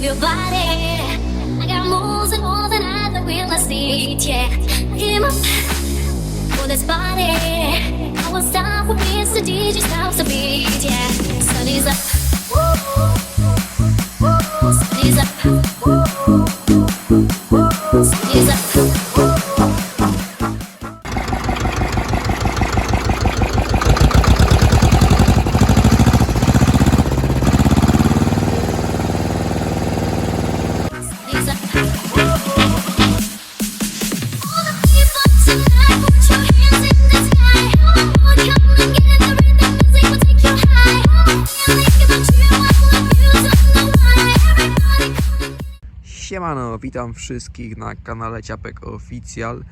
move your body. I got moves and all that I don't will not see it yet. Him up for this body. I will stop with Mr. DJ stops the beat, yeah. Sun is up. Ooh. Siemano, witam wszystkich na kanale Ciapek Oficjal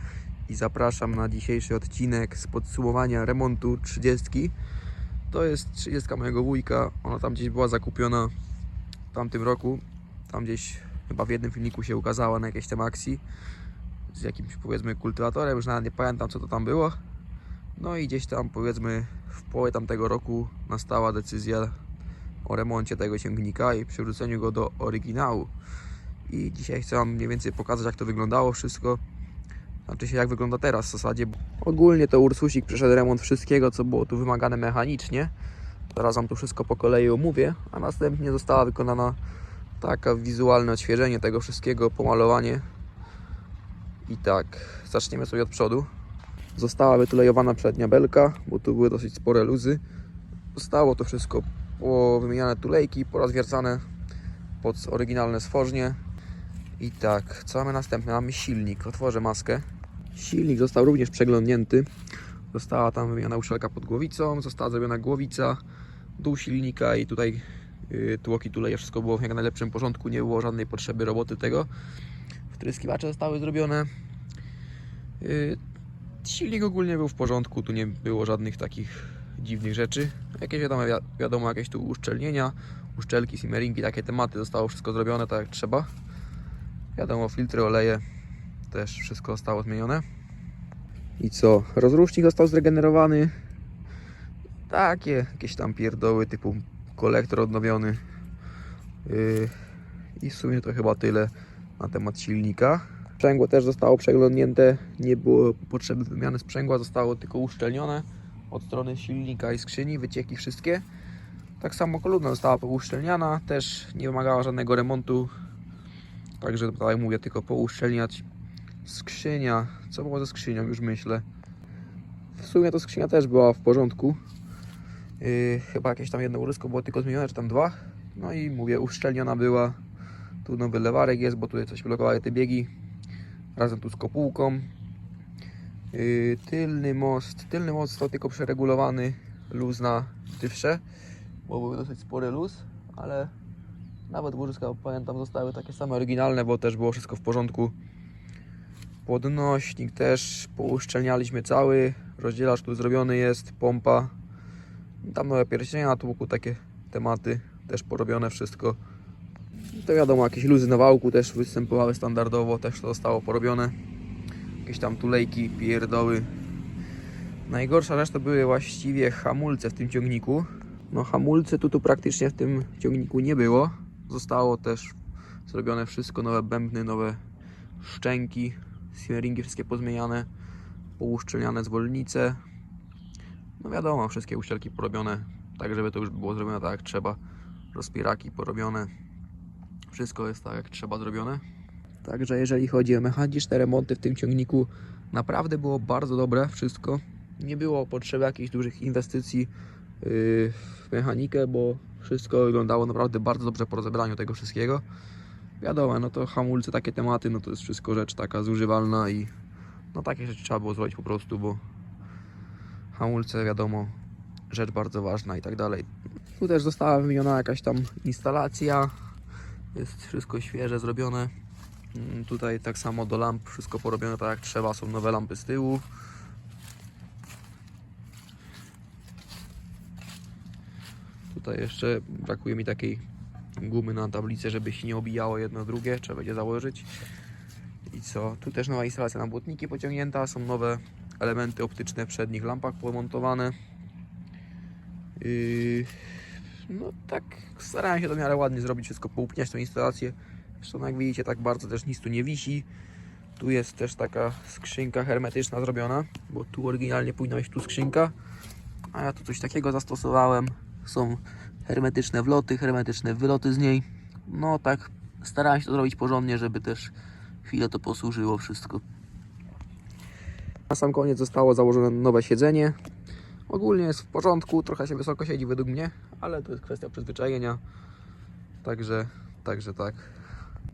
i zapraszam na dzisiejszy odcinek z podsumowania remontu 30. To jest 30 mojego wujka, ona tam gdzieś była zakupiona w tamtym roku, tam gdzieś chyba w jednym filmiku się ukazała na jakiejś tam akcji z jakimś powiedzmy kultywatorem, już nawet nie pamiętam co to tam było. No i gdzieś tam powiedzmy w połowie tamtego roku nastała decyzja o remoncie tego ciągnika i przywróceniu go do oryginału i dzisiaj chcę Wam mniej więcej pokazać jak to wyglądało wszystko. Znaczy się jak wygląda teraz w zasadzie ogólnie to Ursusik przeszedł remont wszystkiego co było tu wymagane mechanicznie. Zaraz Wam tu wszystko po kolei omówię a następnie została wykonana taka wizualne odświeżenie tego wszystkiego pomalowanie. I tak zaczniemy sobie od przodu. Została wytulejowana przednia belka bo tu były dosyć spore luzy. Zostało to wszystko wymieniane tulejki porozwiercane pod oryginalne stworznie i tak, co mamy następne? Mamy silnik. Otworzę maskę. Silnik został również przeglądnięty. Została tam wymiana uszelka pod głowicą, została zrobiona głowica, dół silnika i tutaj yy, tłoki tuleje. Wszystko było w jak najlepszym porządku, nie było żadnej potrzeby roboty tego. Wtryskiwacze zostały zrobione. Yy, silnik ogólnie był w porządku, tu nie było żadnych takich dziwnych rzeczy. Jakieś wiadomo, wi- wiadomo jakieś tu uszczelnienia, uszczelki, simmeringi, takie tematy, zostało wszystko zrobione tak jak trzeba. Wiadomo, filtry, oleje, też wszystko zostało zmienione. I co? Rozrusznik został zregenerowany. Takie jakieś tam pierdoły typu kolektor odnowiony. Yy, I w sumie to chyba tyle na temat silnika. Sprzęgło też zostało przeglądnięte. Nie było potrzeby wymiany sprzęgła, zostało tylko uszczelnione od strony silnika i skrzyni, wycieki wszystkie. Tak samo kolumna została pouszczelniana, też nie wymagała żadnego remontu. Także tak jak mówię, tylko pouszczelniać. Skrzynia, co było ze skrzynią już myślę. W sumie to skrzynia też była w porządku. Yy, chyba jakieś tam jedno urysko było tylko zmienione, czy tam dwa. No i mówię, uszczelniona była. Tu nowy lewarek jest, bo tutaj coś blokowały te biegi. Razem tu z kopułką. Yy, tylny most. Tylny most został tylko przeregulowany. Luz na tywsze, bo był dosyć spory luz, ale nawet łożyska, pamiętam, zostały takie same oryginalne, bo też było wszystko w porządku. Podnośnik też pouszczelnialiśmy cały. Rozdzielacz tu zrobiony jest, pompa. Tam nowe pierścienia, tu wokół takie tematy, też porobione wszystko. To wiadomo, jakieś luzy na wałku też występowały standardowo, też to zostało porobione. Jakieś tam tulejki, pierdoły. Najgorsza rzecz to były właściwie hamulce w tym ciągniku. No hamulce tu, tu praktycznie w tym ciągniku nie było. Zostało też zrobione wszystko, nowe bębny, nowe szczęki, simmeringi wszystkie pozmieniane, pouszczelniane zwolnice. No wiadomo, wszystkie uszczelki porobione, tak żeby to już było zrobione tak jak trzeba. Rozpieraki porobione. Wszystko jest tak jak trzeba zrobione. Także jeżeli chodzi o mechaniczne remonty w tym ciągniku, naprawdę było bardzo dobre wszystko. Nie było potrzeby jakichś dużych inwestycji yy, w mechanikę, bo wszystko wyglądało naprawdę bardzo dobrze po rozebraniu tego wszystkiego. Wiadomo, no to hamulce, takie tematy, no to jest wszystko rzecz taka zużywalna i no takie rzeczy trzeba było zrobić po prostu, bo hamulce, wiadomo, rzecz bardzo ważna i tak dalej. Tu też została wymieniona jakaś tam instalacja, jest wszystko świeże zrobione. Mm, Tutaj tak samo do lamp, wszystko porobione tak jak trzeba, są nowe lampy z tyłu. Tutaj jeszcze brakuje mi takiej gumy na tablicę, żeby się nie obijało jedno drugie, trzeba będzie założyć. I co? Tu też nowa instalacja na błotniki pociągnięta, są nowe elementy optyczne w przednich lampach pomontowane. Yy, No tak, starałem się to miarę ładnie zrobić, wszystko poupniać tą instalację. Zresztą jak widzicie, tak bardzo też nic tu nie wisi. Tu jest też taka skrzynka hermetyczna zrobiona, bo tu oryginalnie powinna być tu skrzynka. A ja tu coś takiego zastosowałem. Są hermetyczne wloty, hermetyczne wyloty z niej. No tak, starałem się to zrobić porządnie, żeby też chwilę to posłużyło wszystko. Na sam koniec zostało założone nowe siedzenie. Ogólnie jest w porządku, trochę się wysoko siedzi według mnie, ale to jest kwestia przyzwyczajenia. Także, także tak.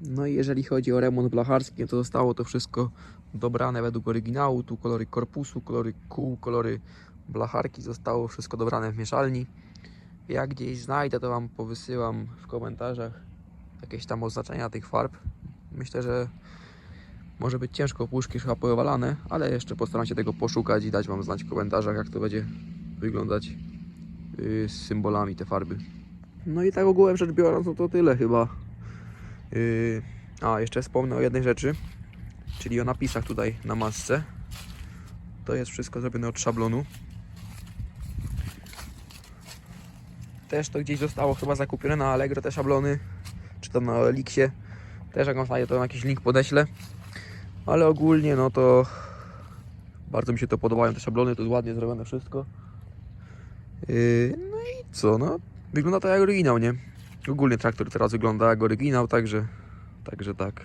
No i jeżeli chodzi o remont blacharski, to zostało to wszystko dobrane według oryginału. Tu kolory korpusu, kolory kół, kolory blacharki zostało wszystko dobrane w mieszalni. Jak gdzieś znajdę, to Wam powysyłam w komentarzach jakieś tam oznaczenia tych farb. Myślę, że może być ciężko puszki chyba ale jeszcze postaram się tego poszukać i dać Wam znać w komentarzach, jak to będzie wyglądać yy, z symbolami te farby. No i tak ogółem rzecz biorąc, no to tyle chyba. Yy, a, jeszcze wspomnę o jednej rzeczy, czyli o napisach tutaj na masce. To jest wszystko zrobione od szablonu. Też to gdzieś zostało chyba zakupione na Allegro te szablony, czy tam na Elixie. Też jak on znajdzie, to jakiś link podeślę. Ale ogólnie no to bardzo mi się to podobają te szablony, to jest ładnie zrobione wszystko. Yy, no i co, no wygląda to jak oryginał, nie? Ogólnie traktor teraz wygląda jak oryginał, także, także tak.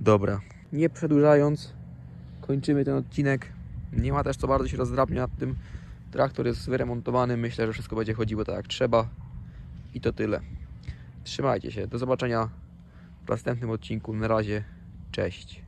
Dobra, nie przedłużając, kończymy ten odcinek. Nie ma też co bardzo się rozdrabniać nad tym. Traktor jest wyremontowany, myślę, że wszystko będzie chodziło tak jak trzeba. I to tyle. Trzymajcie się, do zobaczenia w następnym odcinku. Na razie, cześć.